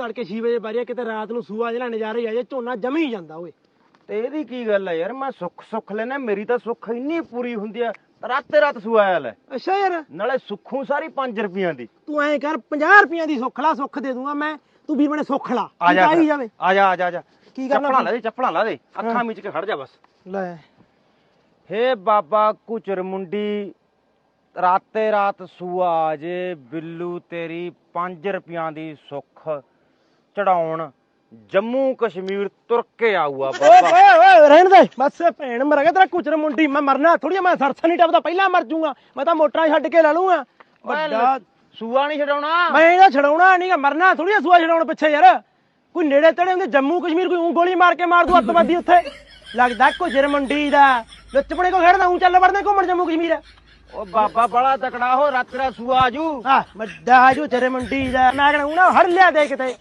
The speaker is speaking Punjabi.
ਤੜਕੇ 6 ਵਜੇ ਬਾਰੀਆ ਕਿਤੇ ਰਾਤ ਨੂੰ ਸੂਆ ਜਿਹੜਾ ਨਜ਼ਾਰੇ ਆ ਜੇ ਝੋਨਾ ਜਮੀ ਜਾਂਦਾ ਓਏ। ਤੇ ਇਹਦੀ ਕੀ ਗੱਲ ਹੈ ਯਾਰ ਮੈਂ ਸੁੱਖ ਸੁੱਖ ਲੈਣਾ ਮੇਰੀ ਤਾਂ ਸੁੱਖ ਇੰਨੀ ਪੂਰੀ ਹੁੰਦੀ ਆ ਰਾਤੇ ਰਾਤ ਸੁਆਇਆ ਲੈ। ਅੱਛਾ ਯਾਰ। ਨਾਲੇ ਸੁੱਖੂ ਸਾਰੀ 5 ਰੁਪਈਆਂ ਦੀ। ਤੂੰ ਐਂ ਕਰ 50 ਰੁਪਈਆਂ ਦੀ ਸੁੱਖ ਲਾ ਸੁੱਖ ਦੇ ਦੂੰਗਾ ਮੈਂ ਤੂੰ ਵੀਰ ਬਣੇ ਸੁੱਖ ਲਾ ਆ ਜਾ। ਜਾਵੇ। ਆ ਜਾ ਆ ਜਾ ਆ ਕੀ ਕਰਨਾ ਚੱਪਲਾਂ? ਲਾ ਦੇ ਚੱਪਲਾਂ ਲਾ ਦੇ ਅੱਖਾਂ ਮੀਚ ਕੇ ਖੜ ਜਾ ਬਸ। ਲੈ। ਹੇ ਬਾਬਾ ਕੁਚਰ ਮੁੰਡੀ ਰਾਤੇ ਰਾਤ ਸੂਆ ਜੇ ਬਿੱਲੂ ਤੇਰੀ 5 ਰੁਪਈਆਂ ਦੀ ਸੁੱਖ। ਚੜਾਉਣ ਜੰਮੂ ਕਸ਼ਮੀਰ ਤੁਰ ਕੇ ਆਊਗਾ ਓਏ ਬਾਬਾ। ਓਏ ਓਏ ਰਹਿਣ ਦੇ। ਬਸ ਭੈਣ ਮਰ ਗਿਆ ਤੇਰਾ ਕੁਚਰ ਮੁੰਡੀ। ਮੈਂ ਮਰਨਾ ਥੋੜੀ ਮੈਂ ਸਰਸਾ ਨਹੀਂ ਟੱਪਦਾ ਪਹਿਲਾਂ ਮਰ ਜਾਊਂਗਾ ਮੈਂ ਤਾਂ ਮੋਟਰਾਂ ਛੱਡ ਕੇ ਲੈ ਲੂੰਗਾ ਵੱਡਾ ਸੂਆ ਨਹੀਂ ਛਡਾਉਣਾ। ਮੈਂ ਇਹਦਾ ਛਡਾਉਣਾ ਨਹੀਂਗਾ ਮਰਨਾ ਥੋੜੀ ਸੂਆ ਛਡਾਉਣ ਪਿੱਛੇ ਯਾਰ। ਕੋਈ ਨੇੜੇ ਤੇੜੇ ਹੁੰਦੇ ਜੰਮੂ ਕਸ਼ਮੀਰ ਕੋਈ ਊਂ ਗੋਲੀ ਮਾਰ ਕੇ ਮਾਰ ਦੂ ਅੱਤਵਾਦੀ ਉੱਥੇ। ਲੱਗਦਾ ਕੁਚਰ ਮੁੰਡੀ ਦਾ। ਲੁੱਚਪਣੇ ਕੋ ਖੇਡਦਾ ਹੂੰ ਚੱਲ ਵੜਦੇ ਘੁੰਮਣ ਜੰਮੂ ਕਸ਼ਮੀਰ। ਉਹ ਬਾਬਾ ਬੜਾ ਤਕੜਾ ਹੋ ਰਾਤ ਦਾ ਸੂਆ ਆਜੂ ਆ ਵੱਡਾ ਜੋ ਤੇਰੇ ਮੁੰਡੀ ਦਾ। ਮੈਂ ਕਹਣਾ ਹਰ ਲਿਆ ਦੇ ਕਿਤੇ।